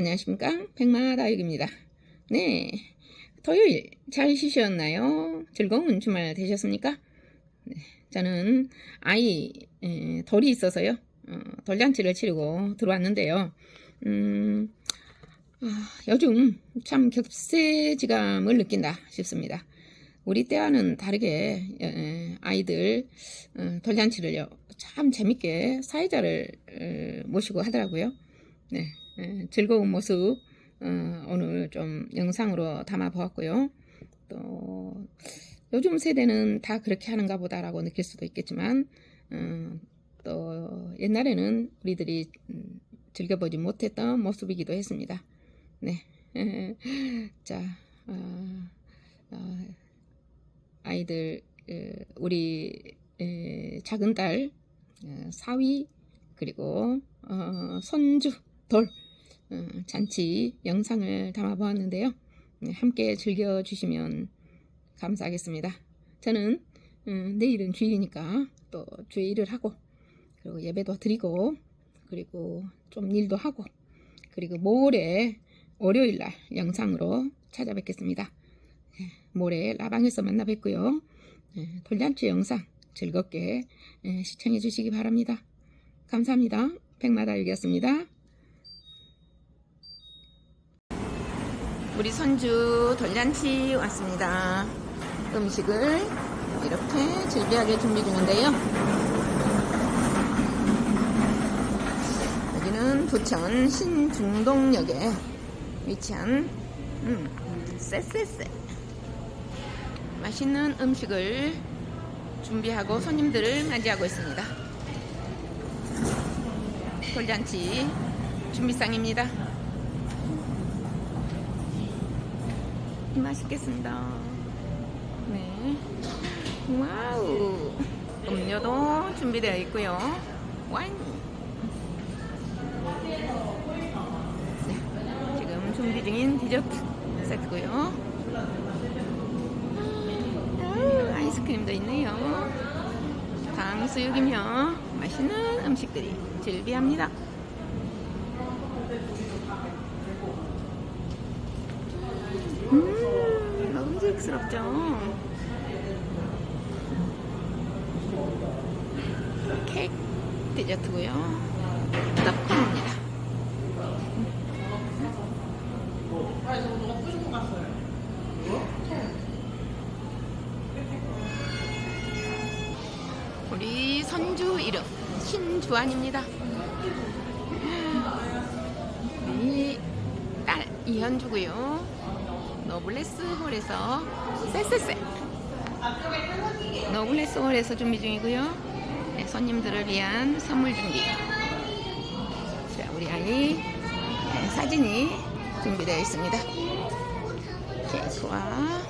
안녕하십니까 백마다육입니다. 네, 토요일 잘 쉬셨나요? 즐거운 주말 되셨습니까? 네, 저는 아이 에, 돌이 있어서요 어, 돌잔치를 치르고 들어왔는데요. 음, 아, 요즘 참 격세지감을 느낀다 싶습니다. 우리 때와는 다르게 에, 아이들 어, 돌잔치를요 참 재밌게 사회자를 에, 모시고 하더라고요. 네, 에, 즐거운 모습 어, 오늘 좀 영상으로 담아 보았고요. 또 요즘 세대는 다 그렇게 하는가 보다라고 느낄 수도 있겠지만 어, 또 옛날에는 우리들이 음, 즐겨보지 못했던 모습이기도 했습니다. 네, 자 어, 어, 아이들 에, 우리 에, 작은 딸 어, 사위 그리고 어, 손주 돌 어, 잔치 영상을 담아 보았는데요. 네, 함께 즐겨주시면 감사하겠습니다. 저는 음, 내일은 주일이니까 또 주의 일을 하고 그리고 예배도 드리고 그리고 좀 일도 하고 그리고 모레 월요일 날 영상으로 찾아뵙겠습니다. 네, 모레 라방에서 만나 뵙고요. 네, 돌잔치 영상 즐겁게 네, 시청해 주시기 바랍니다. 감사합니다. 백마다육이었습니다. 우리 손주 돌잔치 왔습니다. 음식을 이렇게 즐비하게 준비 중인데요. 여기는 부천 신중동역에 위치한 음, 쎄쎄쎄 맛있는 음식을 준비하고 손님들을 맞이하고 있습니다. 돌잔치 준비상입니다. 맛있겠습니다. 네. 와우. 음료도 준비되어 있고요. 와인. 네. 지금 준비 중인 디저트 세트고요. 아유, 아이스크림도 있네요. 당수육이며 맛있는 음식들이 즐비합니다. 음, 먹음직스럽죠? 케이크 디저트고요. 떡국입니다. 우리 선주 이름 신주환입니다. 우리 딸 이현주고요. 너블레스 홀에서 쎄쎄쎄 너블레스 홀에서 준비 중이고요. 네, 손님들을 위한 선물 준비. 자, 우리 아이 네, 사진이 준비되어 있습니다. 케이크와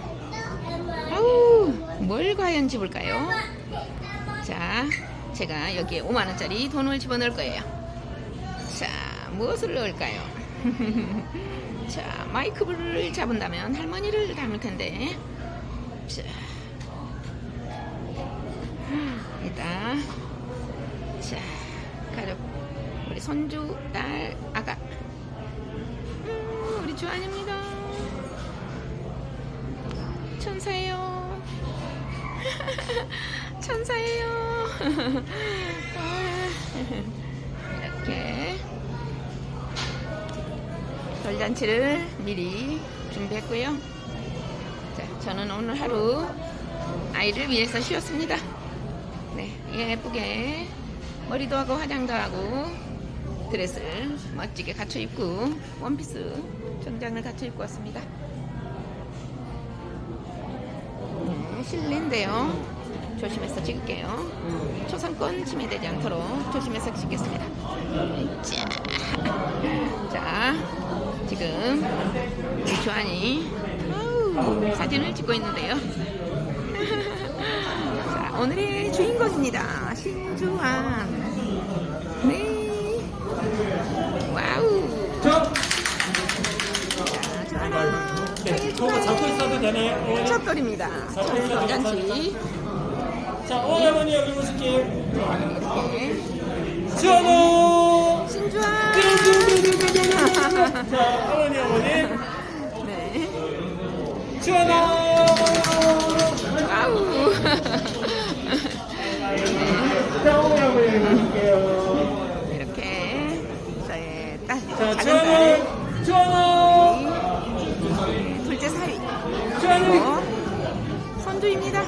아우 뭘 과연 집을까요? 자, 제가 여기에 5만 원짜리 돈을 집어넣을 거예요. 자, 무엇을 넣을까요? 자, 마이크를 잡은다면 할머니를 닮을 텐데. 자, 일단, 자, 가족, 우리 손주, 딸, 아가. 음, 우리 주한입니다. 천사예요. 천사예요. 이렇게. 돌잔치를 미리 준비했고요. 자, 저는 오늘 하루 아이를 위해서 쉬었습니다. 네, 예쁘게 머리도 하고 화장도 하고 드레스를 멋지게 갖춰 입고 원피스 정장을 갖춰 입고 왔습니다. 네, 실내인데요. 조심해서 찍을게요. 초상권 침해되지 않도록 조심해서 찍겠습니다. 자, 자 지금 아 음. 사진을 찍고 있는데요. 자, 오늘의 주인공입니다. 신주환. 네. 와우. 주환아. 그거 네, 네, 잡고 있어도 되네. 예. 첫돌입니다. 잡고 있어도 자, 어, 네. 할머니 여기 보실게요. 네. 시원호! 신주환. 자, 할머니 어머니. 시원하. 아우. 이렇게 저의 딸. 자, 작은 주원호. 주원호. 딸. 둘째 사위. 주원호. 그리고 선두입니다.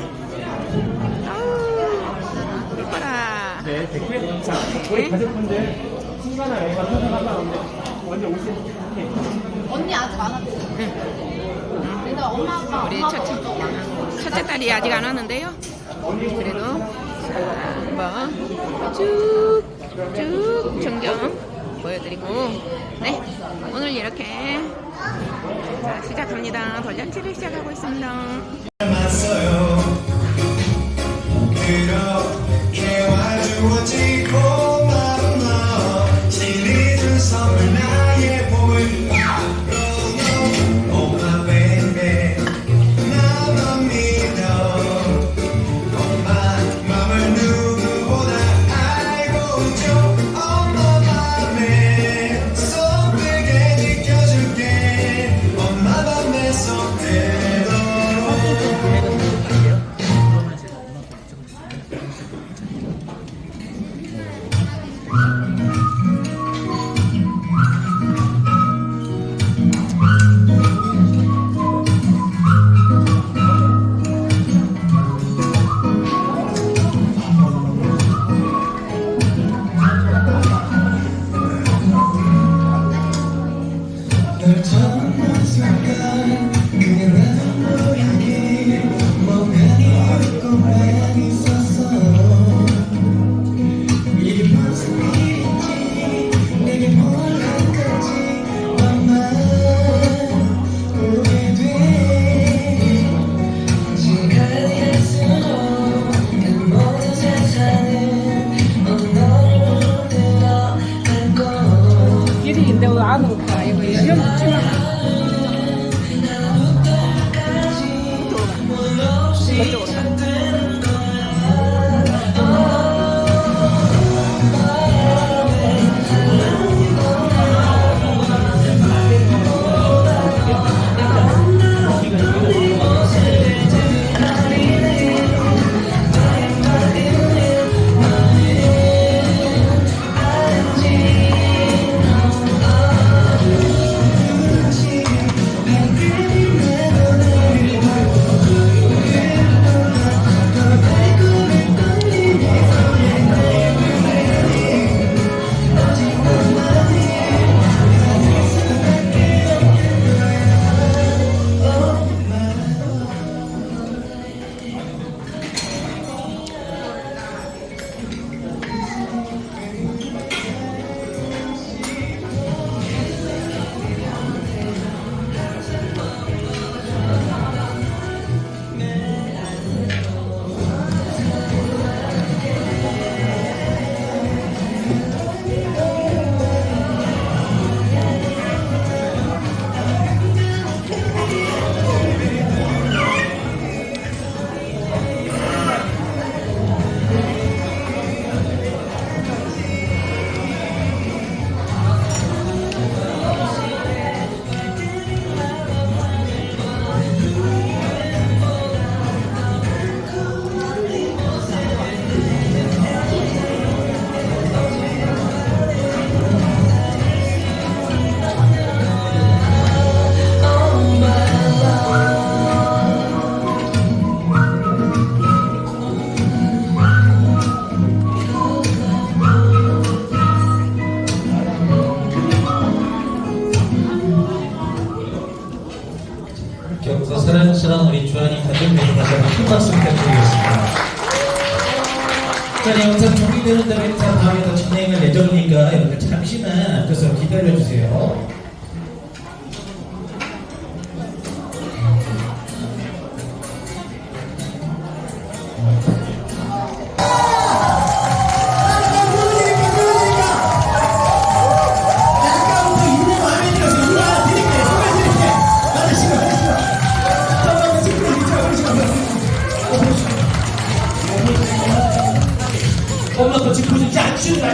아우. 이뻐라. 네, 됐고요. 자, 우리 가족분들 순간 아이가 선생님 한번 완전 오신. 언니 아직 안 왔대. 우리 첫째, 첫째 딸이 아직 안 왔는데요. 그래도 한번 쭉, 쭉 전경 보여드리고, 네. 오늘 이렇게 자, 시작합니다. 돌잔치를 시작하고 있습니다.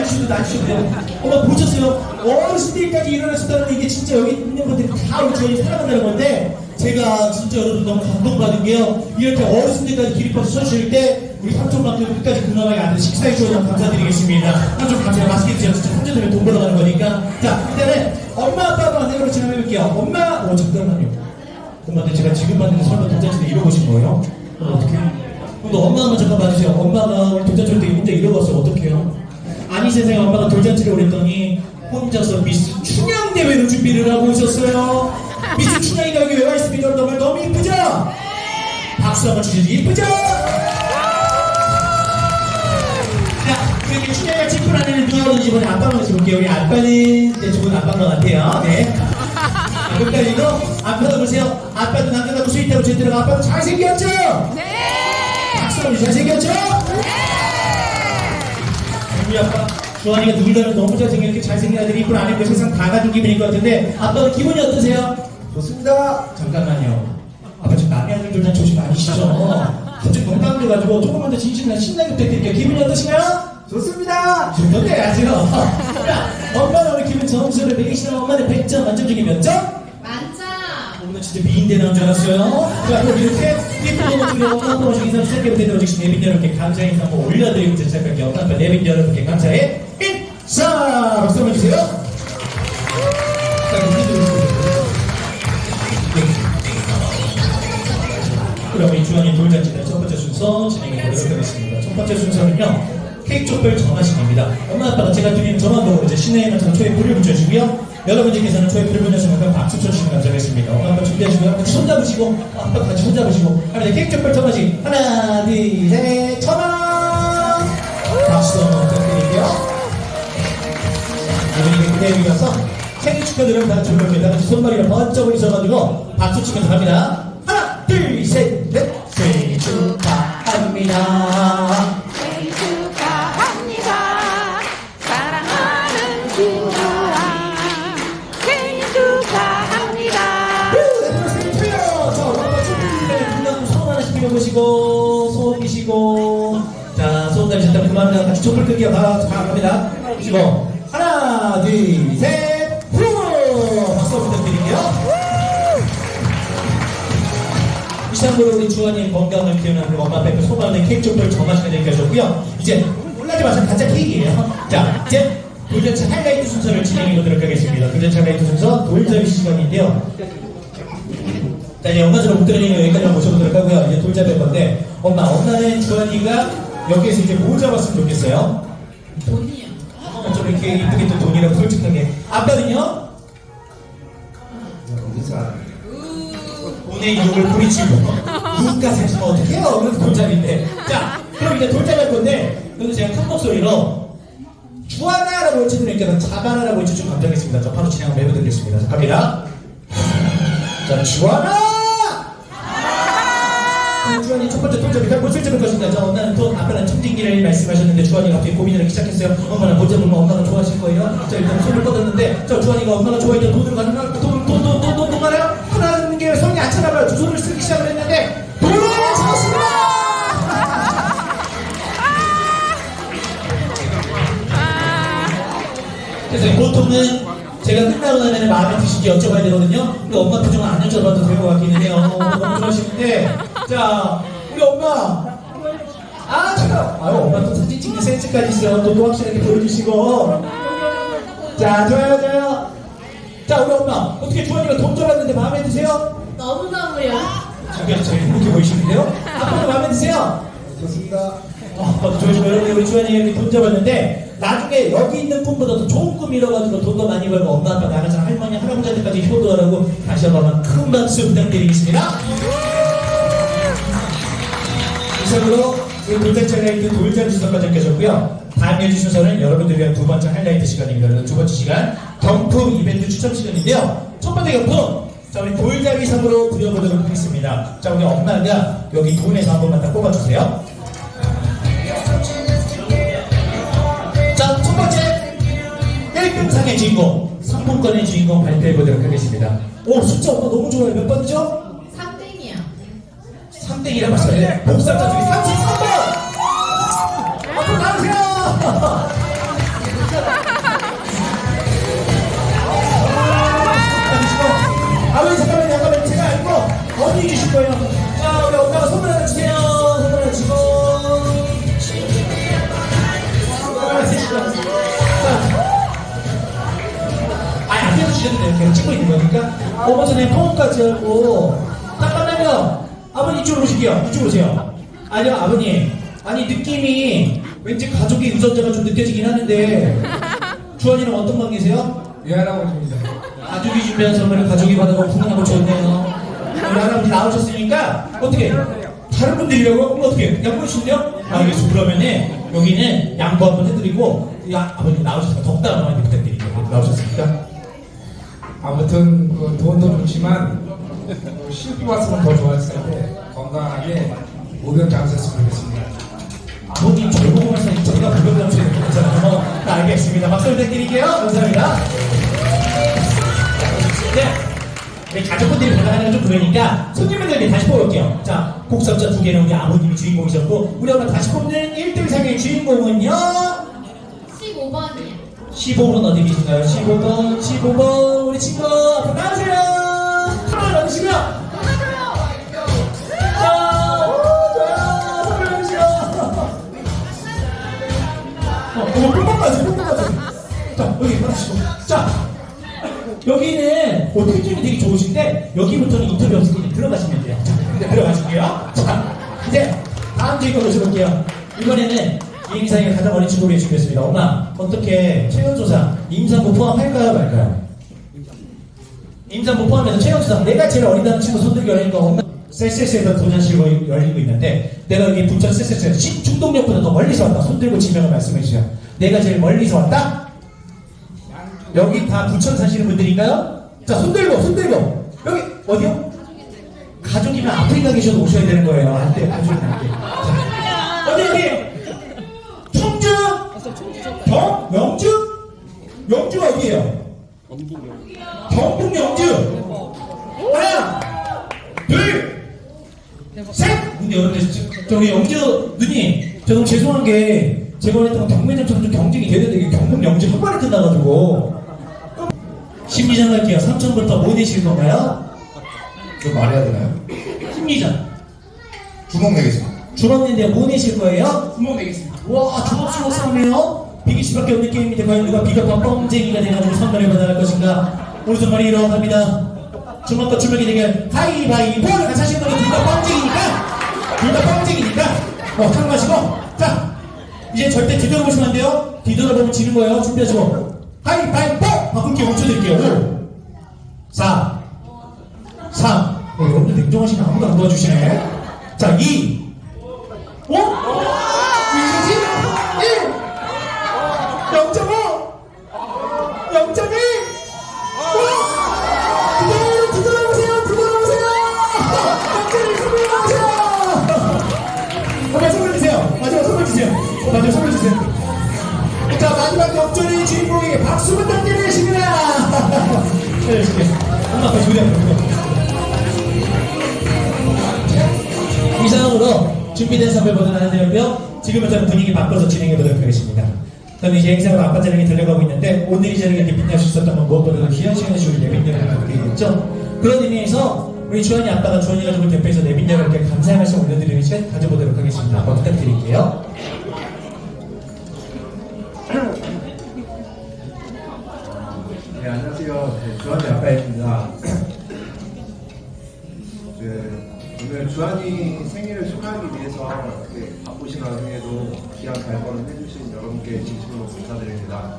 주셔도 돼요. 엄마 보셨어요? 어르신들까지 일어나셨다는 이게 진짜 여기 있는 분들이 다 우리 주원이 사랑한다는 건데 제가 진짜 여러분 너무 감동받은 게요. 이렇게 어르신들까지 기립박수 쳐주실 때 우리 삼촌만큼 끝까지 근엄하게 앉아 식사해 주셔서 감사드리겠습니다. 삼촌 감사해요. 맛있게 드세요. 진짜 삼촌 때문에 돈 벌어가는 거니까. 자, 일단은 엄마 아빠도 안내로 진행해볼게요. 엄마, 어 잠깐만요. 엄마한테 제가 지금 봤는데 설마 돌잔치를 이러고신 거예요? 어, 어떡해? 근데 엄마 한번 잠깐 봐주세요. 엄마가 우리 때 혼자 이러고왔어요. 어떡해요? 아니 세상에 엄마가 돌잔치를 오랬더니 혼자서 미스 춘향 대회를 준비를 하고 오셨어요. 미스 춘향이가 여기 왜 와 있습니까? 여러분 너무 이쁘죠? 박수 한번 주시지 이쁘죠? 자, 그렇게 춘향이가 짚고 나는 누가 오는지 이번에 안방으로 볼게요. 우리 아빠는 네, 저분 안방 것 같아요. 네. 자, 끝까지도 안방을 보세요. 아빠도 수 있다고 제대로 아빠도 잘생겼죠? 네. 박수 한번 잘생겼죠? 우리 아빠 주환이가 누굴 너무 잘생겨 이렇게 잘생긴 아들이 이쁜 아내고 세상 다 가진 기분일 것 같은데 아빠는 기분이 어떠세요? 좋습니다 잠깐만요 아빠 지금 남의 아들 오신 거 아니시죠? 갑자기 농담을 가지고 조금만 더 진심으로 신나게 부탁드릴게요 기분이 어떠신가요? 좋습니다 좋던데 아세요 자 엄마는 오늘 기분 점수를 매기시는 엄마는 100점 만점 중에 몇 점? 오늘 진짜 미인대 나온 줄 알았어요. 자, 그럼 이렇게 엄마 아빠 모신 인사 시작해 보도록 하겠습니다. 내빈 여러분께 감사의 인사 한번 올려드리고 시작할게요. 아빠 내빈 여러분께 감사의 인사! 박수 한번 주세요. 자, 우리 그럼 이 주원이 돌잔치의 첫 번째 순서 진행해 보도록 하겠습니다. 첫 번째 순서는요. 케이크 족발 점화식입니다. 엄마 아빠가 제가 드리는 전화번호로 이제 신뢰의 만처럼 초에 불을 붙여주고요. 여러분들께서는 불을 붙여주는 건 박수 쳐주시면 감사하겠습니다. 엄마 아빠 준비하시고요. 같이 손잡으시고 아빠 같이 손잡으시고 하면 케이크 족발 점화식 하나 둘 셋 천원 박수 한번 부탁드릴게요. 우리 그대로 이어서 생일 축하드리는 다 즐겁게 다 같이 손머리가 번쩍 올리셔가지고 박수 치면서 갑니다. 하나, 둘, 셋, 넷. 생일 축하합니다. 촛불 끌게요. 다, 다 갑니다. 보시고. 하나, 둘, 셋, 후! 박수 부탁드릴게요. 이 시간으로 우리 주원이 건강을 기원하는 엄마 앞에 소망하는 케이크 족발 정하시는 얘기 하셨고요. 이제 놀라지 마세요. 가짜 케이크예요. 자, 이제 돌잔치 하이라이트 순서를 진행해 보도록 하겠습니다. 돌잔치 하이라이트 순서 돌잡이 시간인데요. 자, 이제 엄마 들어 목드리님 여기까지 모셔보도록 하고요. 이제 돌잡이 할 건데, 엄마, 엄마는 주원이가 여기에서 이제 뭐 잡았으면 좋겠어요? 돈이요. 어, 좀 이렇게 이쁘게 또 돈이라고 솔직하게. 아빠는요? 돈의 유혹을 부리치고 누군가서 하시면 어떡해요? 그래서 돌잡인데. 자, 그럼 이제 돌잡이 할 건데, 여기서 제가 큰 목소리로 주하나라고 외쳐드리니까 자바나라고 외쳐주면 감사하겠습니다. 자, 바로 진행 한번 해보도록하겠습니다. 자, 갑니다. 자, 주하나! 주환이 첫 번째 동작이 잘못 설정할 것입니다. 자, 엄마는 돈, 아빠는 청진기를 말씀하셨는데 주환이가 갑자기 고민을 하기 시작했어요. 엄마는 못 잡으면 엄마가 좋아하실 거예요. 자, 일단 손을 뻗었는데, 자, 주환이가 엄마가 좋아했던 돈으로 가는 거, 돈, 돈, 돈, 돈, 돈, 돈 가나요? 하나는 게 손이 안 차나 봐요. 두 손을 쓰기 시작을 했는데, 돈을 잡았습니다! 그래서 보통은 제가 끝나고 나면 마음에 드신지 여쭤봐야 되거든요. 근데 엄마 표정은 안 여쭤봐도 될 것 같기는 해요. 너무 좋아하시는데. 자, 우리 엄마. 아, 잠깐. 아유, 엄마 또 사진 찍는 센스까지 있어요. 또, 또 확실하게 보여주시고. 자, 좋아요, 좋아요. 자, 우리 엄마. 어떻게 주원이가 돈 줘봤는데 마음에 드세요? 너무너무요. 자기가 제일 행복해 보이시는데요? 아빠도 마음에 드세요? 좋습니다. 어, 조심 여러분 우리 이렇게 돈 잡았는데 나중에 여기 있는 꿈보다 더 좋은 꿈 이뤄가지고 돈도 많이 벌고 엄마 아빠 나가서 할머니 할아버지한테까지 효도하라고 다시 한번 큰 박수 부탁드리겠습니다. 이상으로 그 돌잔치 하이라이트 돌잔치 순서까지 계셨고요. 다음 예지 순서는 여러분들을 위한 두 번째 하이라이트 시간입니다. 여러분 두 번째 시간 경품 이벤트 추첨 시간인데요. 첫 번째 경품 자 우리 돌잡이 상으로 드려보도록 하겠습니다. 자 우리 엄마가 여기 돈에서 한 번만 딱 뽑아주세요. 자, 첫 번째 1등상의 주인공, 상품권의 주인공 발표해 보도록 하겠습니다. 오, 숫자 엄마 너무 좋아요. 몇 번이죠? 3대 1에 맞춰요. 복사자 중에 33번! 앞으로 나오세요! 아버지 잠깐만요, 잠깐만요. 제가 알고 어디 계실 거예요? 자, 우리 엄마가 선물 하나 주세요. 선물 하나 주고. 아, 앞에서 주셨는데, 그냥 찍고 있는 거니까. 어머 전에 포옹까지 하고. 아버님 이쪽으로 오실게요. 이쪽으로 오세요. 아니요, 아버님. 아니, 느낌이 왠지 가족의 유전자가 좀 느껴지긴 하는데. 주원이는 어떤 관계세요? 미안하고입니다. 가족이 준비한 선물을 가족이 받아가 훈훈하고 좋네요. 우리 할아버지 나오셨으니까 어떻게 다른 분들이라고 그럼 어떻게 양보해 주세요? 알겠습니다. 그러면은 여기는 양보 한번 해드리고 야 아버님 나오셨으니까 덕담 한마디 부탁드릴게요. 나오셨으니까 아무튼 그 돈도 좋지만 그 씻고 왔으면 더 좋았을 텐데 건강하게 목욕 장수했으면 좋겠습니다. 아버님 말씀 제가 불경 장소에 괜찮아요. 네, 알겠습니다. 박수 부탁드릴게요. 감사합니다. 네. 우리 가족분들이 받아가는 건좀 그러니까 손님분들께 다시 뽑을게요. 자, 곡선자 두 개는 우리 아버님이 주인공이셨고 우리 엄마 다시 뽑는 1등 상의 주인공은요. 15번이요. 15번 어디 계신가요? 15번, 15번 우리 친구 앞으로 나오세요. 선물 받으시고요. 어, 어머, 뿜뿜까지, 뿜뿜까지. 자, 여기 받으시고. 자, 여기는 어떻게 좀 되게 좋으신데, 여기부터는 인터뷰 없으니 들어가시면 돼요. 자, 이제 들어가실게요. 자, 이제 다음 주인공 모셔볼게요. 이번에는 이 인상에 가장 어린 친구를 준비했습니다. 엄마, 어떻게 체온조사, 임산부 포함할까요, 말까요? 임산부 포함해서 체온조사, 내가 제일 어리다는 친구 손들기 어리니까 엄마, 셀세스에서 도전식으로 열리고 있는데, 내가 여기 부천 셀세스에서 중동역보다 더 멀리서 왔다. 손들고 지명을 말씀해 주세요. 내가 제일 멀리서 왔다? 여기 다 부천 사시는 분들인가요? 자, 손 들고, 손 들고. 여기, 어디요? 가족이면 아프리카 계셔도 오셔야 되는 거예요. 안 돼, 가족이면 안 돼. 자, 어디, 어디? 청주? 경? 영주? 영주가 어디예요? 경북 영주. 하나, 둘, 셋! 근데 여러분들, 저- 저기 영주 누님, 저 너무 죄송한 게, 제가 원했던 경매장처럼 좀 경쟁이 되는데, 이게 경북 영주 한 번에 끝나가지고. 심리전 할게요. 3천부터 뭐 내실 건가요? 좀 말해야 되나요? 심리전. 주먹 내겠습니다. 주먹인데 뭐 내실 거예요? 주먹 내겠습니다. 와, 주먹 주먹 싸움이에요? 비길 수밖에 없는 게임인데 과연 누가 비겁한 뻥쟁이가 돼가지고 선물을 받아갈 것인가? 우리 이러고 갑니다. 주먹과 주먹이 대결 가위바위보를 같이 하시는 분이 둘다 뻥쟁이니까 둘 다 뻥쟁이니까 어, 탕 마시고 자 이제 절대 뒤돌아보시면 안 돼요. 뒤돌아보면 지는 거예요. 준비하시고 가위바위보! 바꿀게 5초 드릴게요. 5 4 3 어, 여러분들 냉정하시면 아무도 안 도와주시네. 자, 2 5 1 0.5 주인공에게 박수 부탁드리겠습니다 네, 엄마 더 주세요 이상으로 준비된 선물 모두 나눠드렸고요. 지금부터는 분위기 바꿔서 진행해 보도록 하겠습니다. 저는 이제 행사가 아빠 자리에 들려가고 있는데 오늘 이 자리에 이렇게 빛날 수 있었던 건 무엇보다도 귀한 시간을 주고 내빈대를 부탁드리겠죠. 그런 의미에서 우리 주환이 아빠가 주환이 가족을 대표해서 이렇게 감사의 말씀 올려드리는 시간 가져보도록 하겠습니다. 아빠 부탁드릴게요. 주한이 아빠 입니다. 네, 오늘 주한이 생일을 축하하기 위해서 이렇게 바쁘신 와중에도 귀한 발걸음 해주신 여러분께 진심으로 감사드립니다.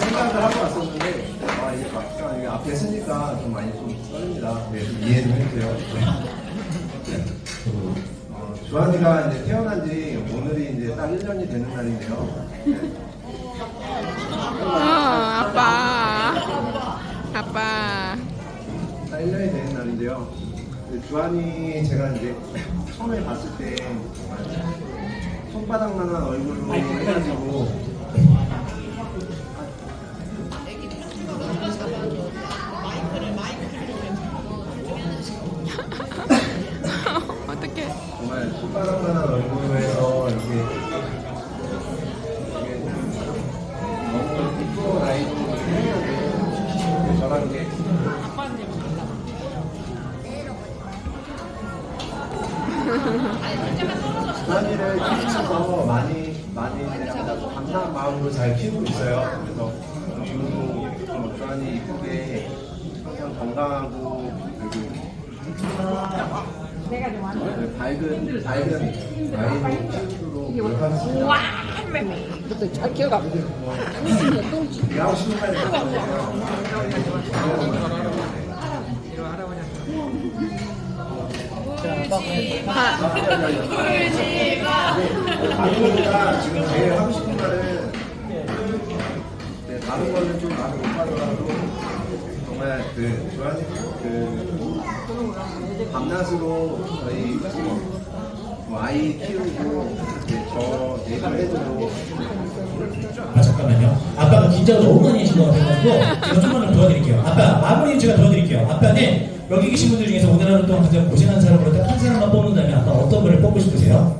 생각을 하고 왔었는데, 아, 이게 막상 이게 앞에 서니까 좀 많이 좀 떨립니다. 네, 좀 이해 좀 해주세요. 네. 어, 주한이가 이제 태어난 지 오늘이 이제 딱 1년이 되는 날인데요. 네. 어, 아빠. 아빠. 딱 1년이 되는 날인데요. 그 주한이 제가 이제 처음에 봤을 때 정말 손바닥만한 얼굴로 해가지고 많이 감사한 마음 마음으로 잘 키우고 있어요. 그래서 지금도 뭐 주한이 이쁘게 항상 건강하고 그리고 네, 밝은 밝은 아이를 키우도록 노력하겠습니다. 그것도 잘 기억하고. 하고 싶은 말이 아 이보다 지금 제일 하고 싶은 말은 네, 다른 거는 좀 많이 못 하더라도 정말 그 주한이 그 밤낮으로 저희 뭐 아이 키우고 이제 저 얘기를 해주고 아 잠깐만요. 아빠가 긴장을 너무 많이 하신 것 같아가지고 제가 좀만 더 도와드릴게요. 아빠 마무리 제가 도와드릴게요. 아빠는 여기 계신 분들 중에서 오늘 하루 동안 가장 고생한 사람으로 딱 한 사람만 뽑는다면 아빠 어떤 분을 뽑고 싶으세요?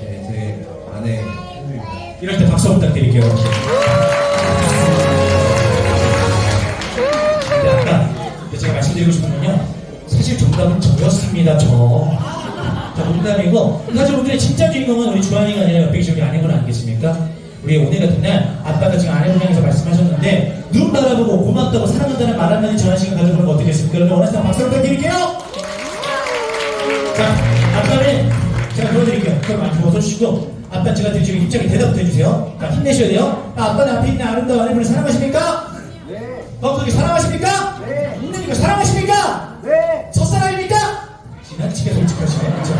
네, 제 아내 친구입니다. 이럴 때 박수 부탁드릴게요. 근데 아까 제가 말씀드리고 싶은 건요. 사실 정답은 저였습니다. 저. 자, 농담이고 사실 오늘의 진짜 주인공은 우리 주한이가 아니라 옆에 계신 우리 아내분 아니겠습니까? 우리 오늘 같은 날 아빠가 지금 아내분 향해서 말씀하셨는데 눈 바라보고 고맙다고 사랑한다는 말 한마디 전하시간 가져보면 어떻겠습니까? 여러분 원하시면 박수 부탁드릴게요. 자, 아빠는 제가 보여드릴게요. 그럼 많이 벗어주시고, 아빠 제가 지금 힘차게 대답부터 해주세요. 자, 힘내셔야 돼요. 아, 아빠는 앞에 있는 아름다운 아내분을 사랑하십니까? 네. 덕분에 사랑하십니까? 네. 이거 사랑하십니까? 네. 첫사랑입니까? 지나치게 솔직하시네, 그죠?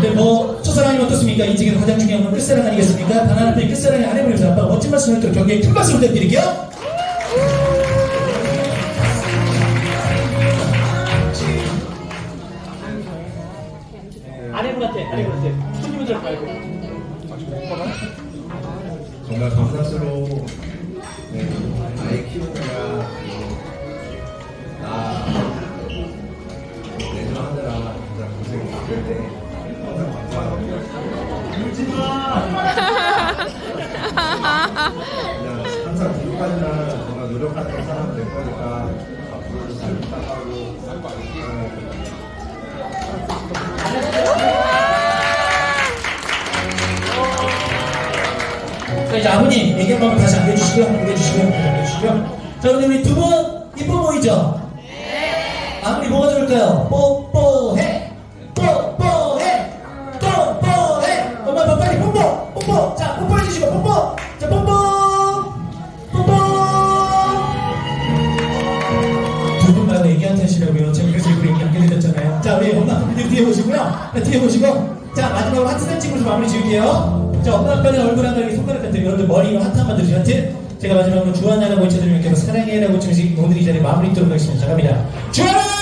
근데 뭐, 첫사랑이면 어떻습니까? 인생에서 가장 중요한 건 끝사랑 아니겠습니까? 단 하나뿐인 끝사랑의 아내분을 아빠가 멋진 말씀을 또 경기에 큰 박수 부탁드릴게요. 아내분한테, 아내분한테. 손님들 말고. 정말 감사스러워 네, 아이 키우느라 나 내조하느라 가장 고생이 많은데 노력하는 사람 될 거니까 자, 이제 아버님 얘기 한번 다시 안겨주시고요. 안겨주시고요. 안겨주시고요. 자, 근데 우리 두 분 이뻐 보이죠? 네. 아무리 뭐가 좋을까요? 뽀 마지막으로 하트 사진 찍으면서 마무리 지을게요. 자, 엄마, 아빠는 얼굴 하나, 이렇게 손가락 같은 여러분들 머리 하트 한번 들으시죠. 하트. 제가 마지막으로 주한나라고 외쳐드리면 이렇게 사랑해라고 치면서 오늘 이 자리에 마무리 있도록 하겠습니다. 자, 갑니다. 주한아!